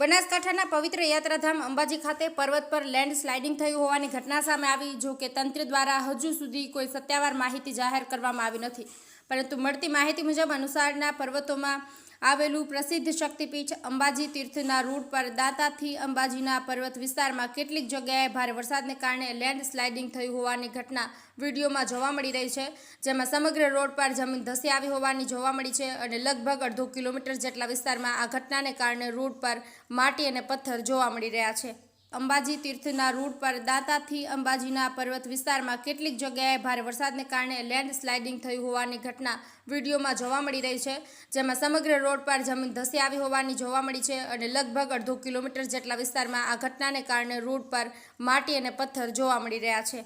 બનાસકાંઠાના પવિત્ર યાત્રાધામ અંબાજી ખાતે પર્વત પર લેન્ડ સ્લાઇડિંગ થયું હોવાની ઘટના સામે આવી, જો કે તંત્ર દ્વારા હજુ સુધી કોઈ સત્યાવાર માહિતી જાહેર કરવામાં આવી નથી. પરંતુ મળતી માહિતી મુજબ અનુસારના પર્વતોમાં આવેલું પ્રસિદ્ધ શક્તિપીઠ અંબાજી તીર્થના રૂટ પર દાંતાથી અંબાજીના પર્વત વિસ્તારમાં કેટલીક જગ્યાએ ભારે વરસાદને કારણે લેન્ડ સ્લાઇડિંગ થયું હોવાની ઘટના વિડીયોમાં જોવા મળી રહી છે, જેમાં સમગ્ર રોડ પર જમીન ધસી આવી હોવાની જોવા મળી છે અને લગભગ અડધો કિલોમીટર જેટલા વિસ્તારમાં આ ઘટનાને કારણે રોડ પર માટી અને પથ્થર જોવા મળી રહ્યા છે. અંબાજી તીર્થના રૂટ પર દાંતાથી અંબાજીના પર્વત વિસ્તારમાં કેટલીક જગ્યાએ ભારે વરસાદને કારણે લેન્ડ સ્લાઇડિંગ થયું હોવાની ઘટના વિડીયોમાં જોવા મળી રહી છે, જેમાં સમગ્ર રોડ પર જમીન ધસી આવી હોવાની જોવા મળી છે અને લગભગ અડધો કિલોમીટર જેટલા વિસ્તારમાં આ ઘટનાને કારણે રોડ પર માટી અને પથ્થર જોવા મળી રહ્યા છે.